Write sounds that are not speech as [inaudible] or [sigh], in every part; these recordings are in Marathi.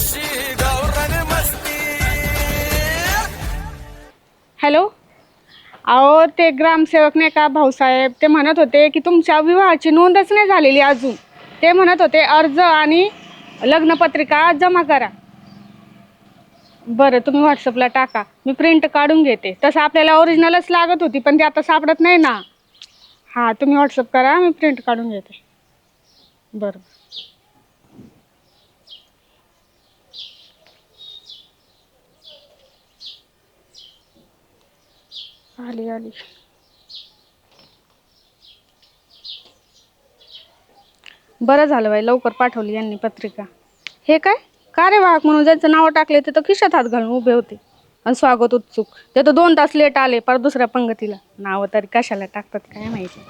अशी गावरान मस्ती हॅलो? अहो ते ग्रामसेवक नाही का भाऊसाहेब ते म्हणत होते की तुमच्या विवाहाची नोंदच नाही झालेली अजून. ते म्हणत होते अर्ज आणि लग्नपत्रिका जमा करा. बरं तुम्ही व्हॉट्सअपला टाका. मी प्रिंट काढून घेते. तसं आपल्याला ओरिजिनलच लागत होती पण ती आता सापडत नाही ना. हां तुम्ही व्हॉट्सअप करा मी प्रिंट काढून घेते. बरं. आली आली. बरं झालं बाई लवकर पाठवली यांनी पत्रिका. हे काय? कार्यवाहक म्हणून ज्यांचं नाव टाकले ते तर खिशात हात घालून उभे होते. आणि स्वागत उत्सुक. ते तर दोन तास लेट आले परत दुसऱ्या पंगतीला. नावं तरी कशाला टाकतात काय माहिती?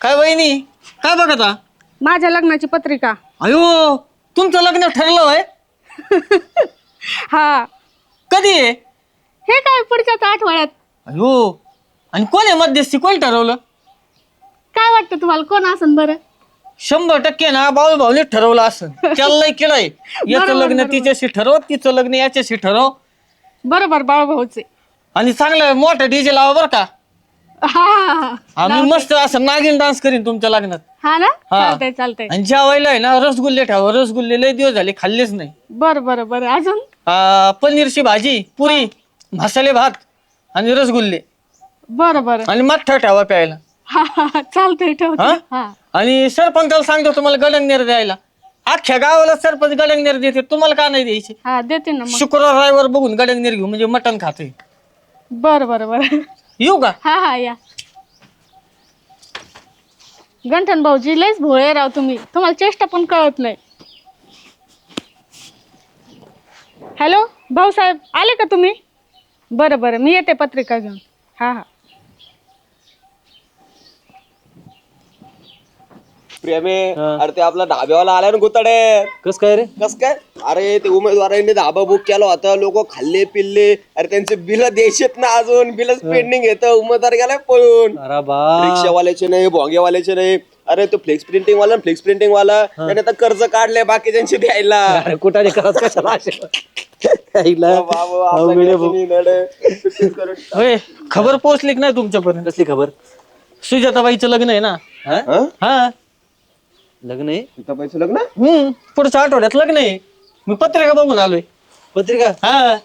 काय वहिनी? काय बघता माझ्या लग्नाची पत्रिका. अयो तुमचं लग्न ठरलं होय? [laughs] हा. कधी आहे? हे काय पुढच्याच आठवड्यात? अयो आणि कोण आहे मध्यस्थी? कोण ठरवलं? काय वाटतं तुम्हाला? कोण असन बरं? शंभर टक्के ना बाळू भाऊने ठरवलं असं त्याला लय केलंय याचं बरोबर, लग्न बरोबर. तिच्याशी ठरव तिचं लग्न याच्याशी ठरव. बरोबर बाळभाऊचे आणि चांगलं मोठं डीजे लावा बरं का? हा. हा हा आम्ही मस्त असं नागिन डान्स करीन तुमच्या लग्नात. हा ना? हा. चालतंय चालतंय. आणि जेवायला आहे ना रसगुल्ले ठेवा. रसगुल्ले लय दिवस झाले खाल्लेच नाही. बरं बरं बरं. अजून? आ, पनीरची भाजी पुरी. मसाले भात आणि रसगुल्ले. बरं बरं. आणि मठ्ठा ठेवा प्यायला. हा हा हा, चालतंय ठेवते. हा? हा. आणि सरपंचाला सांगतो तुम्हाला गडंगनेर द्यायला. अख्ख्या गावाला सरपंच गडंगनेर देते. तुम्हाला का नाही द्यायचे? हा देते ना मग. शुक्रवार रविवार बघून गडंगनेर घेऊ म्हणजे मटण खाते बरं बरं बरं. येऊ का? हा हा या. गंठन भाऊजी लयच भोळे राव तुम्ही. तुम्हाला चेष्टा पण कळत नाही. हॅलो भाऊसाहेब आले का तुम्ही? बरं बरं. मी येते पत्रिका घेऊन. हा हा. प्रेमे अरे ते आपला ढाब्यावाला आला ना गुताडे. कस काय रे? कस काय? अरे ते उमेदवारांनी धाबा बुक केला होता. लोक खाल्ले पिल्ले. अरे त्यांचे बिल द्यायचेत ना अजून. बिलच पेंडिंग येतं उमेदवार गेलाय पळून. अरे बा. रिक्षावाल्याचे नाही भोंगेवाल्याचे नाही. अरे तो फ्लेक्स प्रिंटिंग वाला फ्लेक्स प्रिंटिंग वाला. त्याने आता कर्ज काढले बाकीच्यांचे द्यायला. अरे करत कशाला? होय खबर पोहोचली की नाही तुमच्यापर्यंत? कसली खबर? सुजाताबाईचं लग्न आहे ना. हा? लग्न आहे? सीताबाईचं लग्न? हम्म पुढच्या आठवड्यात लग्न आहे. मी पत्रिका बघून आलोय. पत्रिका? हा.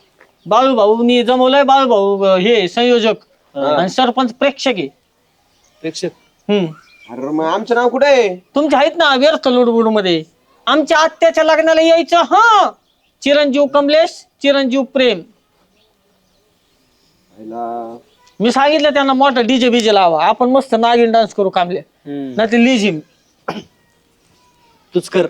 बाळू भाऊनी जमवलंय बाळू भाऊ हे संयोजक आणि सरपंच प्रेक्षक आहे. प्रेक्षक? हम्म. अरे मग आमचं नाव कुठे आहे? तुमचे आहेत ना व्यर्थ लुडबुडमध्ये आमच्या आत्याच्या लग्नाला यायचं हा! चिरंजीव कमलेश चिरंजीव प्रेम. मी सांगितलं त्यांना मोठा डीजे बीजे लावा. आपण मस्त नागिन डान्स करू कामले. नाही ते लिजिम तूच कर.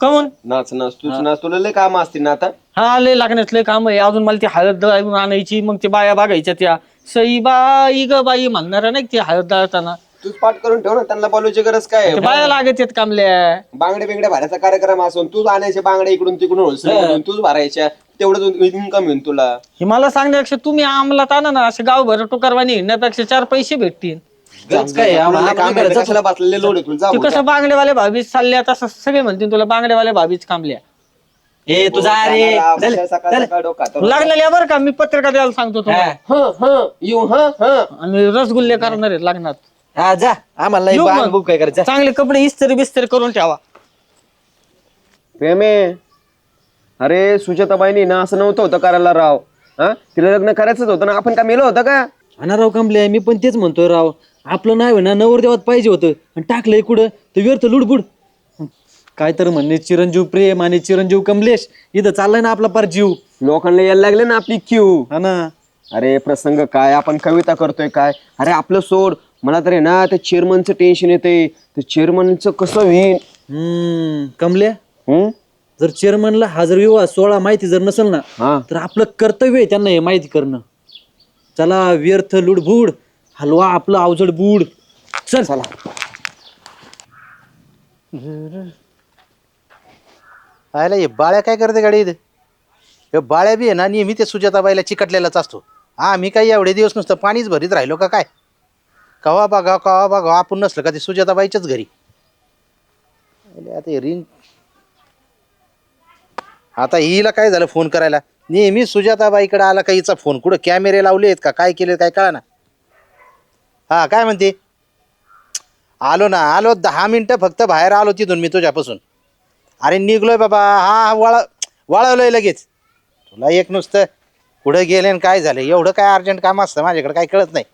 कमून? नाच नाच. तूच नाच. तुला लय काम असतील ना आता? हा लय लागण्यातलं काम आहे. अजून मला ती हळद दळून आणायची मग ते बाया बघायच्या त्या. सई बाई ग बाई म्हणणार नाही ती हळद दळताना? तूच पाठ करून ठेव ना त्यांना बोलवायची गरज काय ते आहे? बाया लागत आहेत कामल्या बांगडे बिंगडे भरायचा कार्यक्रम असून तूच आणायचे बांगडे इकडून तिकडून होलसेल तूच भरायच्या तेवढं इन्कम येईल तुला हे मला सांगण्यापेक्षा तुम्ही अंमलात आणा ना असं गावभर टोकारवाणी हिंडण्यापेक्षा चार पैसे भेटतील गरज काय आहे? तुला आम्हाला लय काम आपण आहे, करायचं. कशाला बसलेले लोड आहे तुला जा ते जा. कसं बांगडेवाले भाभीच चालले तसं सगळे म्हणतील तुला बांगडेवाले भाभीच कामल्या ए तुझा अरे जाणारा, चल बसायला सकाळ चल सकाळ डोका तर. लागलेल्या बरं का मी पत्रिका द्यायला सांगतो तुम्हाला हं, हं, येऊ हं, हं. आणि रसगुल्ले करणार आहेत लग्नात हा जा. आम्हाला नाही येऊ बाण मग. बुक काय करायचं चांगले कपडे इस्त्री बिस्त्री करून ठेवा. प्रेमे. अरे सुजाताबाईनी ना असं नव्हतं होतं करायला राव. हा? तिला लग्न करायचंच होतं ना. आपण का मेलो होतं का? आणा राव कमले मी पण तेच म्हणतोय राव. आपलं नाव आहे ना नवरदेवात पाहिजे होतं. आणि टाकलंय कुठं? तर व्यर्थ लुडबुड. काय तर म्हणणे चिरंजीव प्रेम आणि चिरंजीव कमलेश. इथं चाललाय ना आपला पार जीव. लोकांना यायला लागले ना आपली क्यू. हा ना. अरे प्रसंग काय? आपण कविता करतोय काय? अरे आपलं सोड. मला तर आहे ना त्या चेअरमनचं टेन्शन येते ते चेअरमनचं कसं होईल हम्म कमल्या हम्म? जर चेअरमनला हा जर विवाह सोहळा माहिती जर नसेल ना हा. तर आपलं कर्तव्य आहे त्यांना हे माहिती करणं. चला व्यर्थ लुडबुड हलवा आपलं अवजड बूड. चल. चला. पाहायला हे बाळ्या काय करते गाडीत हे बाळ्या बी आहे ना नेहमी ते सुजाताबाईला चिकटलेलाच असतो. हा मी काही एवढे दिवस नुसतं पाणीच भरीत राहिलो का काय? कवा बघा कवा बघा आपण नसलं का ते सुजाताबाईच्याच घरी? अरे आता रिंग आता हिला काय झालं फोन करायला? नेहमी सुजाताबाईकडे आला का हिचा फोन? कुठं कॅमेरे लावले आहेत का? काय केले काय कळा ना हा काय म्हणते? आलो ना आलो दहा मिनटं फक्त बाहेर आलो तिथून मी तुझ्यापासून. अरे निघलोय बाबा हा हा वळ वळवलोय लगेच. तुला एक नुसतं कुठं गेले आणि काय झालं? एवढं काय अर्जंट काम असतं माझ्याकडे काय कळत नाही.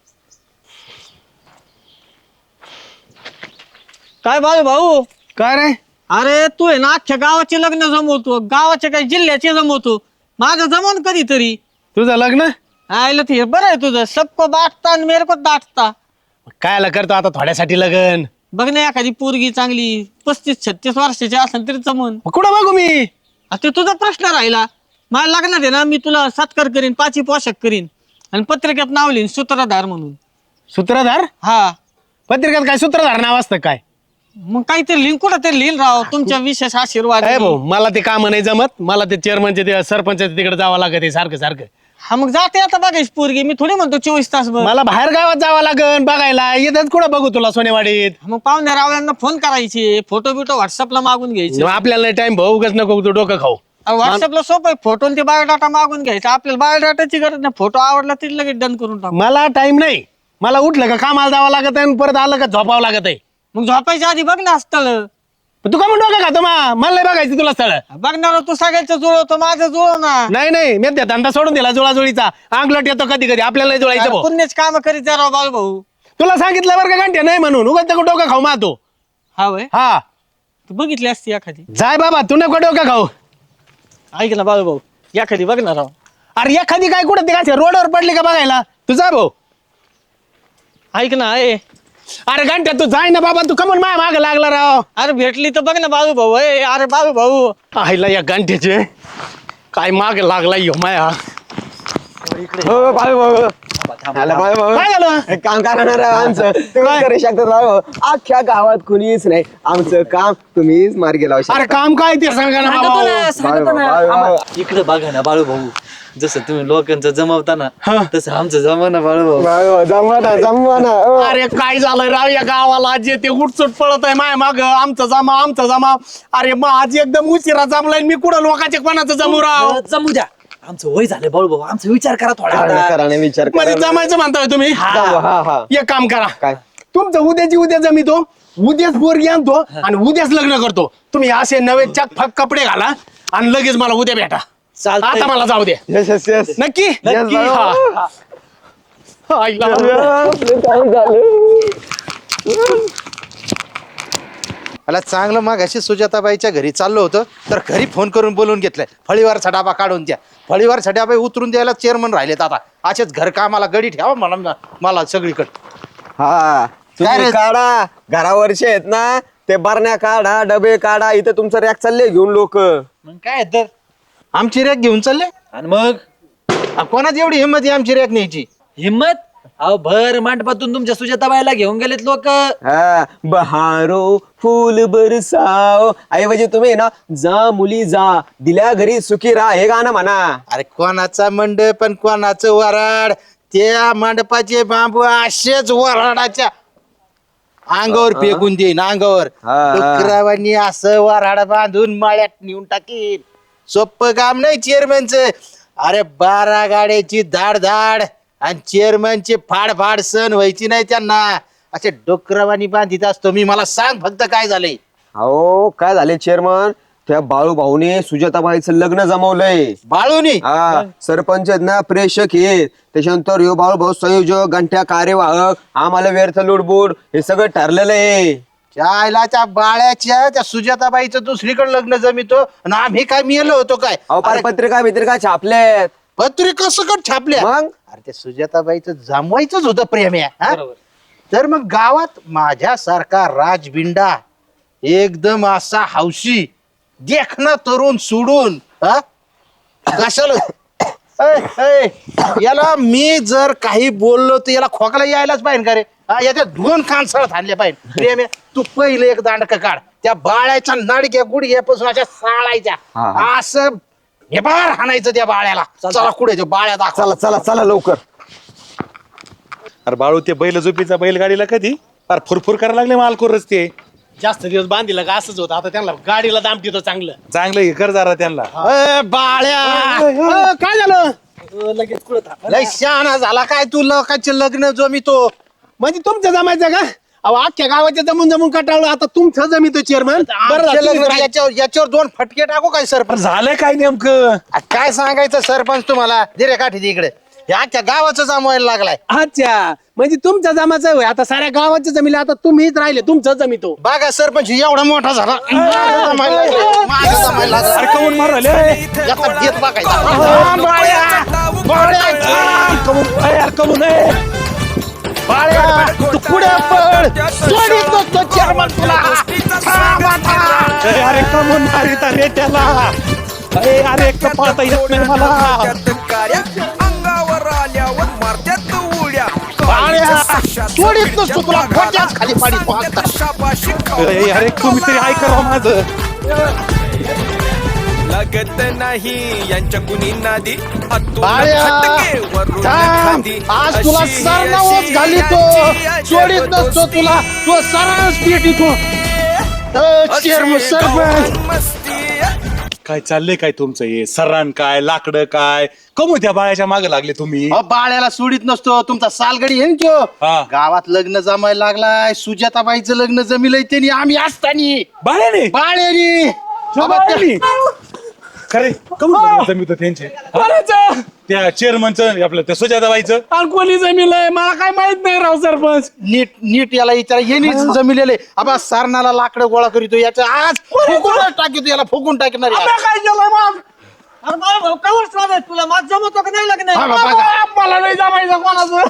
काय बाळू भाऊ? काय रे? अरे तू आहे ना अख्ख्या गावाचे लग्न जमवतो. गावाचे काय जिल्ह्याचे जमवतो. माझं जमवून कधीतरी. तुझं लग्न? आयलं ते बरं आहे तुझं. सबको बाटता आणि मेरे को दाटता. कायला करतो आता थोड्यासाठी लग्न? बघ ना एखादी पोरगी चांगली पस्तीस छत्तीस वर्षाची असेल तरी जमन मग कुठं बघू मी? आता ते तुझा प्रश्न राहिला. मला लग्नात आहे ना मी तुला सत्कार करीन पाची पोशाख करीन. आणि पत्रिकेत नाव लिहीन सूत्रधार म्हणून. सूत्रधार? हा. पत्रिकात काय सूत्रधार नाव असतं काय? मग काहीतरी लिहिन कुठं तरी लिहिन राव तुमच्या विशेष आशीर्वाद भाऊ मला ते काम नाही जमत. मला ते चेअरमनचे ते सरपंच तिकडे जावं लागत सारखं सारखं. हा मग जाते आता बघायची पोरगी. मी थोडी म्हणतो चोवीस तास मला बाहेर गावात जावं लागन बघायला. येतच कुठं बघू तुला सोनेवाडीत? मग पाहुण्या रावळ्यांना फोन करायचे. फोटो बिटो व्हॉट्सअपला मागून घ्यायचे. आपल्याला नाही टाइम भाऊ उगाच नको तू डोकं खाऊ. व्हॉट्सअपला सोपं आहे. फोटो ते बायोडाटा मागून घ्यायचा. आपल्याला बायोडाटाची गरज नाही. फोटो आवडला तरी लगेच डन करून टाकू. मला टाइम नाही. मला उठलं का कामाला जावं लागत आहे आणि परत आलं का झोपावं लागत आहे? मग झोपायच्या आधी बघ ना स्थळ. तू का म्हणून डोकं खातो मा. मला नाही बघायचं तुला स्थळ. बघणार तू सगळ्याचं जुळवतो माझं जुळव ना नाही नाही मी त्या धंदा सोडून दिला जुळाजुळीचा. अंगलट येतो कधी कधी आपल्याला नाही जुळायचं भाऊ. पुण्यच काम करीत जा राव बाळू भाऊ तुला सांगितलं बरं का घंटे नाही म्हणून. उगाच नको डोकं खाऊ मातो हा वय? हा. तू बघितली असती एखादी? जाय बाबा तू नको डोकं खाऊ. ऐक ना बाळू भाऊ एखादी बघ ना राव. अरे एखादी काय कुठं ते काय रोडवर पडली का बघायला? तू जा भाऊ. ऐक ना ए. अरे घंट्या तू जाय ना बाबा तू कमून माय माग लागला राव. अरे भेटली तर बघ ना बाळू भाऊ ए अरे बाळू भाऊ आईला या घंट्याचे काय माग लागला यो माया. हो बाळू भाऊ आला बाळू भाऊ काय झालं? काम करणार आहे आमचं तुम्ही करू शकता राव. अख्ख्या गावात कुणीच नाही. आमचं काम तुम्हीच मार्गी लावू शकता. अरे काम काय ते सांगा ना बाबा. बाळू भाऊ, बाळू भाऊ. इकडे बघा ना बाळू भाऊ जसं तुम्ही लोकांचं जमवता ना तसं आमचं जमा ना बाळू भाऊ. बाळू भाऊ, जमवा ना जमवा ना हो. अरे काय झालं राव या गावाला? जे ते उठसूट पळत आहे माय माग. आमचं जमा आमचं जमा. अरे मग आज एकदम उशिरा जमलाय मी कुठं लोकांचे कोणाचं जमू राव? जमू द्या. आमचं वय झालं बाळू भाऊ. आमचा विचार करा थोडा. करा करा ना विचार करा. म्हणजे जमायचं म्हणताय तुम्ही? हा. हा एक काम करा. काय? तुमचं उद्याची उद्या जमितो. उद्याच पोरगी आणतो आणि उद्याच लग्न करतो. तुम्ही असे नवे चक फक कपडे घाला आणि लगेच मला उद्या भेटा. आता मला जाऊ दे. येस येस येस नक्की? नक्की. हा. आईला. मला चांगलं मग अशी सुजाताबाईच्या घरी चाललो होतं तर घरी फोन करून बोलवून घेतलंय फळीवारचा डाबा काढून द्या. फळीवारचा डाबा उतरून द्यायला चेअरमन राहिलेत आता. असेच घर कामाला गडी ठेवा मला मला सगळीकडे. हा. काय तुम्ही? काढा. घरावरचे आहेत ना ते बरण्या काढा डबे काढा इथं तुमचं रॅक चालले घेऊन लोक. मग काय तर? आमची रॅक घेऊन चालले? आणि मग? आ, कोणाची एवढी हिंमत आहे आमची रॅक न्यायची? हिम्मत अहो भर मांडपातून तुमच्या सुजाताबाईला घेऊन गेलेत लोक. हा बहारो फुल बरसाव ऐवजी तुम्ही ना जा मुली जा. दिल्या घरी सुखी राहा हे गाणं म्हणा. अरे कोणाचा मंडप पण कोणाचं वराड त्या मंडपाचे बांबू असेच वराडाच्या अंगावर फेकून देईन अंगावर. हा. डुकरावांनी असं वराड बांधून माळ्यात नेऊन टाकीन. सोपं काम नाही चेअरमनच अरे बारा गाड्याची धाड धाड आणि चेअरमनची फाड फाड सण व्हायची नाही त्यांना. असे डोकरावानी बांधित असतो मी. मला सांग फक्त काय झालंय? अहो काय झाले चेअरमन त्या बाळू भाऊने सुजाताबाईचं लग्न जमवलंय. बाळूनी? हा सरपंच आहेत ना प्रेक्षक हे त्याच्यानंतर यो बाळू भाऊ संयोजक घंट्या कार्यवाहक आम्हाला व्यर्थ लुडबुड हे सगळं ठरलेलं आहे. त्या आईला बाळ्याच्या त्या सुजाताबाईचं दुसरीकडे लग्न जमितो आणि आम्ही काय मिळलो होतो काय? अहो अरे, पत्रिका बित्रिका छापल्यात. पत्रिका सकट छापल्या? मग? अरे त्या सुजाताबाईचं जमवायचंच होतं प्रेम आहे, हा? तर मग गावात माझ्यासारखा राजबिंडा एकदम असा हौशी देखना तरुण सोडून हा? कशाला? [coughs] ऐ, ऐ, याला मी जर काही बोललो तर याला खोकला यायलाच पाहिजे का रे? हा, याच्या दोन कानसळ थांबले पाहिजे. प्रेम आहे. तू पहिलं एक दांडक काढ. त्या बाळ्याच्या नाडक्या गुडघ्यापासून अशा साळायच्या. हा. असं हे बार हाणायचं त्या बाळ्याला. चला. कुठे त्या बाळ्या दाखवा. चला चला चला लवकर. अरे बाळू ते बैल झोपीचा बैलगाडीला कधी? फार फुरफुर करायला लागले मालकोर रस्ते. जास्त दिवस बांधिलं का असंच होतं? आता त्यांना गाडीला दाम देतो चांगलं. चांगलं हे कर जरा त्यांना. बाळ्या! अ, काय झालं? लगेच कुठं लय शहाणा झाला काय तू? लोकांचे लग्न जमितो. म्हणजे तुमचं जमायचं का? अहो अख्ख्या गावाच्या जमून जमून कटाळलं. आता तुमचं जमीतो चेअरमन बरं झालं याच्यावर याच्यावर दोन फटके टाकू काय सरपंच? झालंय काय नेमकं? आ, काय सांगायचं सरपंच तुम्हाला? दिरे काठी दे इकडे या अख्ख्या गावाचं जमवायला लागलाय. अच्छा. म्हणजे तुमच्या जमाचं होय. आता साऱ्या गावाच्या जमिला आता तुम्हीच राहिले. तुमचं जमितो बघा सरपंच एवढा मोठा झाला. माझं जमायला लागलंय, माझं जमायला लागलंय. अरे कमून मारू राहिले. याचा देत बघायचा. यार कमून आहे. तू पुढे सोडीत तुला. अरे अरे कमून मारित रे त्याला अरे अरे एक तर पळता येत नाही मला. काड्या अंगावर आल्यावर मारत्यात उड्या. सोडीत नसतो तुला. खोट्याच खाली. शाबाशी अरे अरे तुम्ही तरी ऐका माझं. लागत नाही. यांच्या कुणी नादी. आज तुला सरनावच घालितो. सोडीत नसतो. तुला. तो मस्ती. काय चाललंय काय तुमचं हे? सरान काय? लाकडं काय? कमू त्या बाळाच्या मागे लागले तुम्ही. अहो, बाळ्याला सोडित नसतो. तुमचा सालगडी आहे ना त्यो हा. गावात लग्न जमायला लागलाय. सुजाताबाईचं लग्न जमिलंय त्यांनी. आम्ही असतानी. बाळ्याने? बाळ्याने. खरे? कमून जमीत त्यांचे. कोणाचं? त्या चेअरमनचं आपलं त्या सुजाताबाईचं. आणि कोणी जमिलंय मला काय माहीत नाही राव सरपंच. नीट नीट याला विचारा यांनी जमिलेले आबा सारणाला लाकडं गोळा करीतो. याच्या आज फुकून टाकितो याला फुकून टाकणार याला. काय केलंय मग? अरे बाळा भाऊ कवर तुला? माझ जमतो का नाही लग्न? हा. मला नाही जमायचं कोणाचं.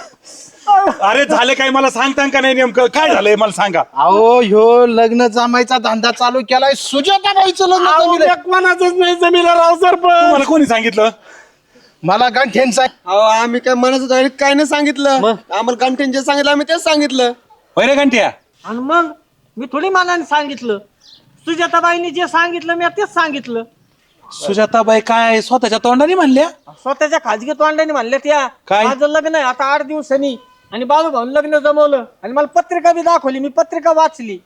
अरे झाले काय? मला सांगता का नाही नेमकं? काय झालंय? मला सांगा. अहो ह्यो लग्न जमायचा धंदा चालू केलाय. सुजाताबाईचं लग्न अहो, जमिलंय. त्या कोणाचंच नाही जमिला राव सरपंच. तुम्हाला कोणी सांगितलं? मला गंठेन साहेब अहो आम्ही काय म्हणत होतो आणि काय नाही सांगितलं. आम्हाला कंटेन जे सांगितलं आम्ही तेच सांगितलं. अरे घंट्या आणि मग मी थोडी मनाने सांगितलं. सुजाताबाईंनी जे सांगितलं मी तेच सांगितलं. सुजाताबाई काय स्वतःच्या तोंडाने म्हणल्या? स्वतःच्या खाजगी तोंडाने म्हणले त्या काय? माझं लग्न आहे आता आठ दिवसांनी. आणि बालू भाऊन लग्न जमवलं. आणि मला पत्रिका बी दाखवली मी पत्रिका वाचली.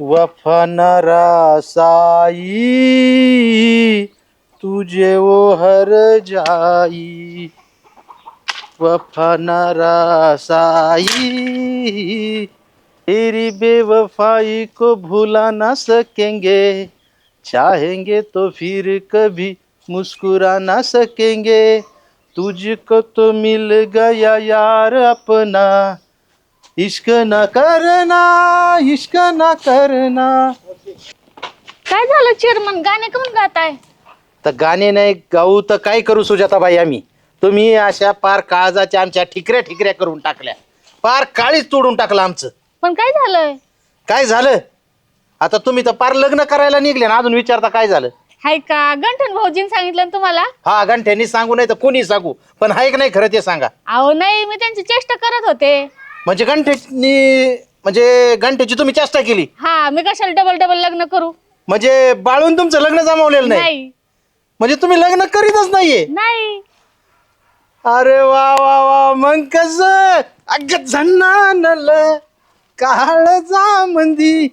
वफनरा साई तुझे वो हर जाई. वफनरा साई तेरी बेवफाई को भुला ना सकेंगे. चाहेंगे तो फिर कभी मुस्कुरा ना सकेंगे. तुझको तो मिल गया यार अपना। इश्क न करना इश्क न करना। काय झालं चेअरमन गाणे कमून गाताय? तर गाणे नाही गाऊ तर काय करू सुजाताबाई आम्ही? तुम्ही अशा पार काळजाच्या आमच्या ठिकऱ्या ठिकऱ्या करून टाकल्या. पार काळीच तोडून टाकलं आमचं. पण काय झालंय? काय झालं? आता तुम्ही तर पार लग्न करायला निघले ना अजून विचारता काय झालं? हाय का? गंठन भाऊजीने सांगितलं ना तुम्हाला? हा गंठ्यांनी सांगू नाही तर कोणी सांगू. पण हाय का नाही खरं ते सांगा. अहो नाही मी त्यांची चेष्टा करत होते. म्हणजे गंठ्यांनी म्हणजे गंठ्याची तुम्ही चेष्टा केली? हा मी कशाला डबल डबल लग्न करू? म्हणजे बाळून तुमचं लग्न जमावलेलं नाही? नाही. म्हणजे तुम्ही लग्न करीतच नाहीये? नाही. अरे वा वा वा मग कस? अग झन्नानल काळ जा मंदी